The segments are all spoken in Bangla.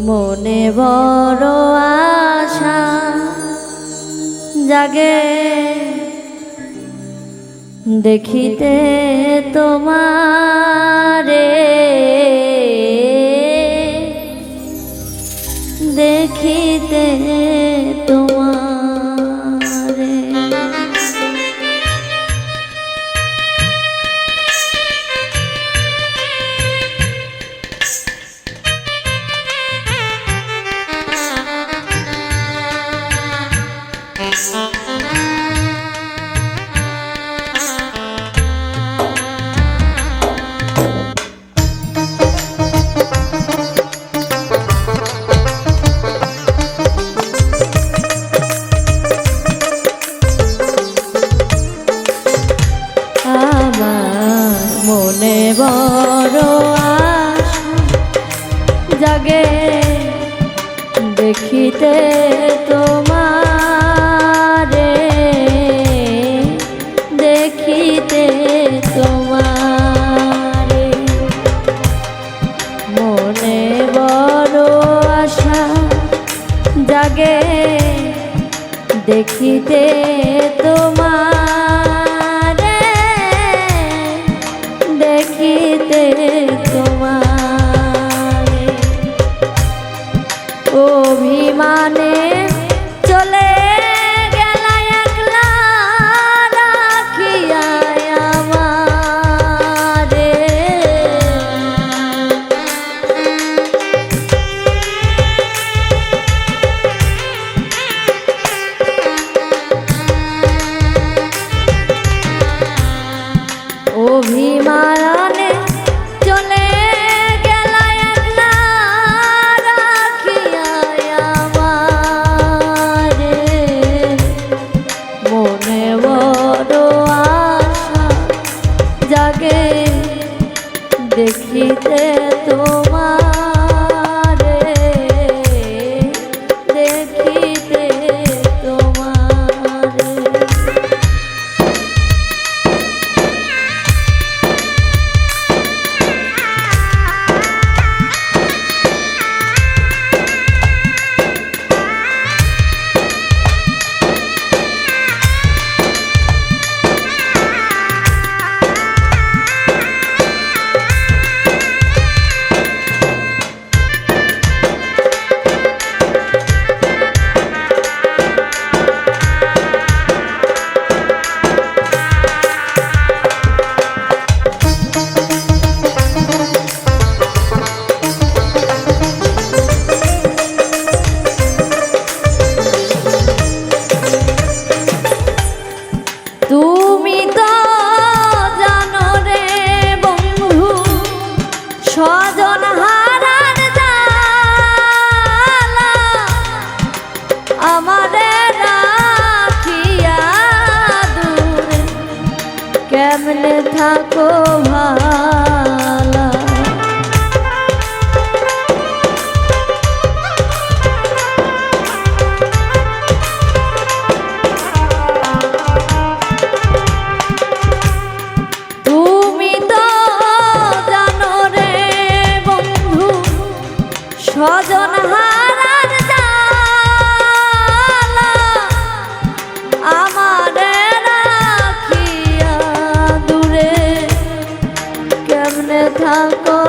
মনে বড় আশা জাগে। দেখিতে তোমারে। দেখিতে থাকো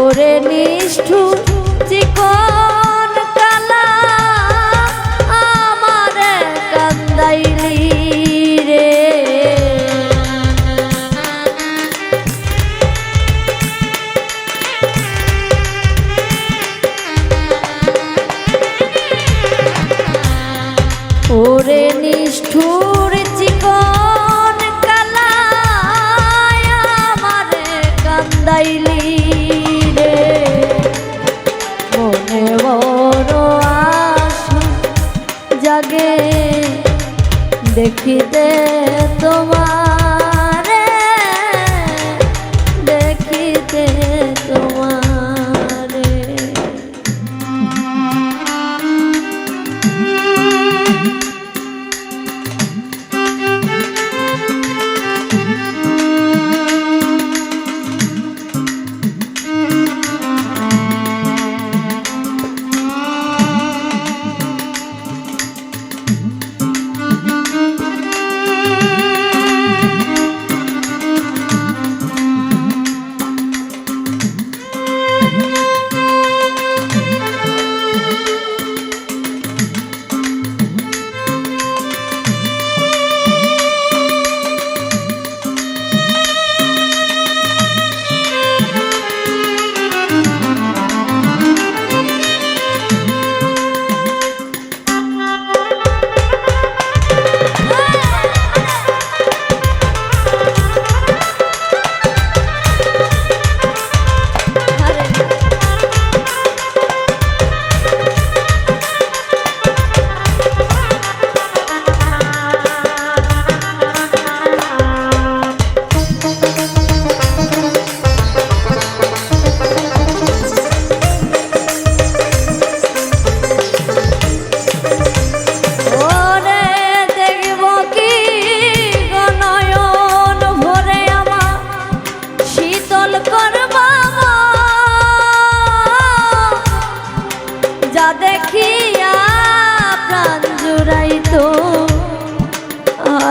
ওরে নিষ্ঠু চিকন আমার কান্দাইলি রে। ওরে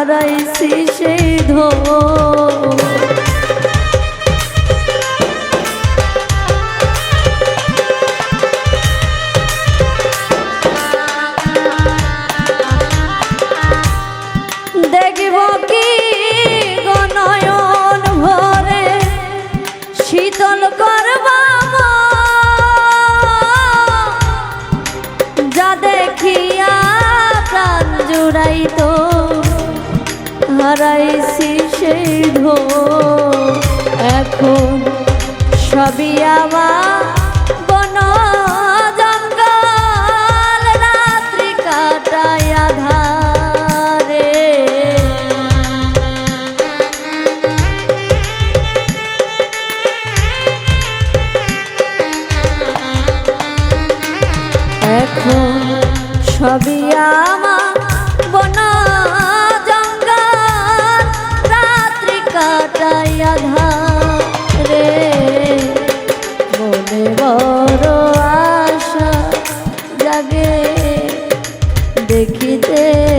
হারাইছি সেই ধো হারাইছি সেই ধো এখন সবই আমার দেখিতে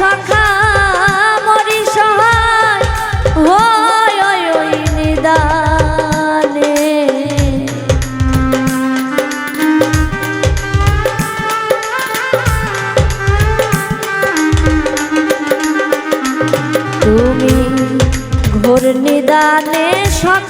সখা মরি সহায়। হয় ওই নিদানে। তুমি ঘোর নিদানে সখা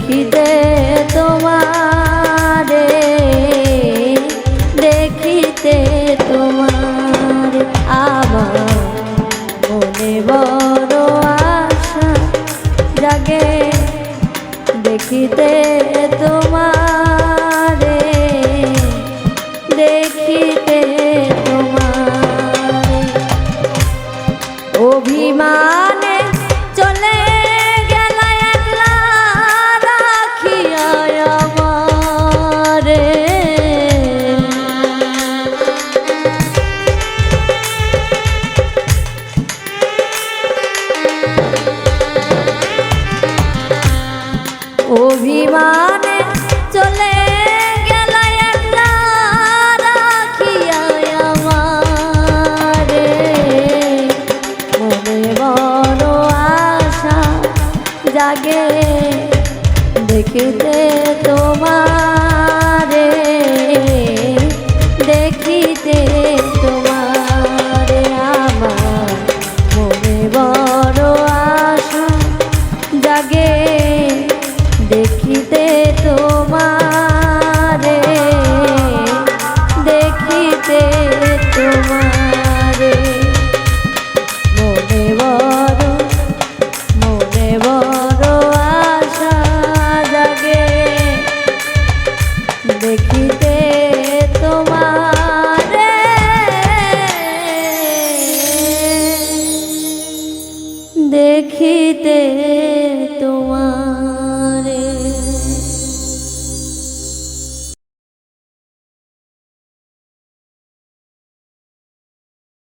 দেখিতে তোমারে দেখিতে তোমার আমার মনে বড় আশা জাগে। দেখিতে তোমারে ます。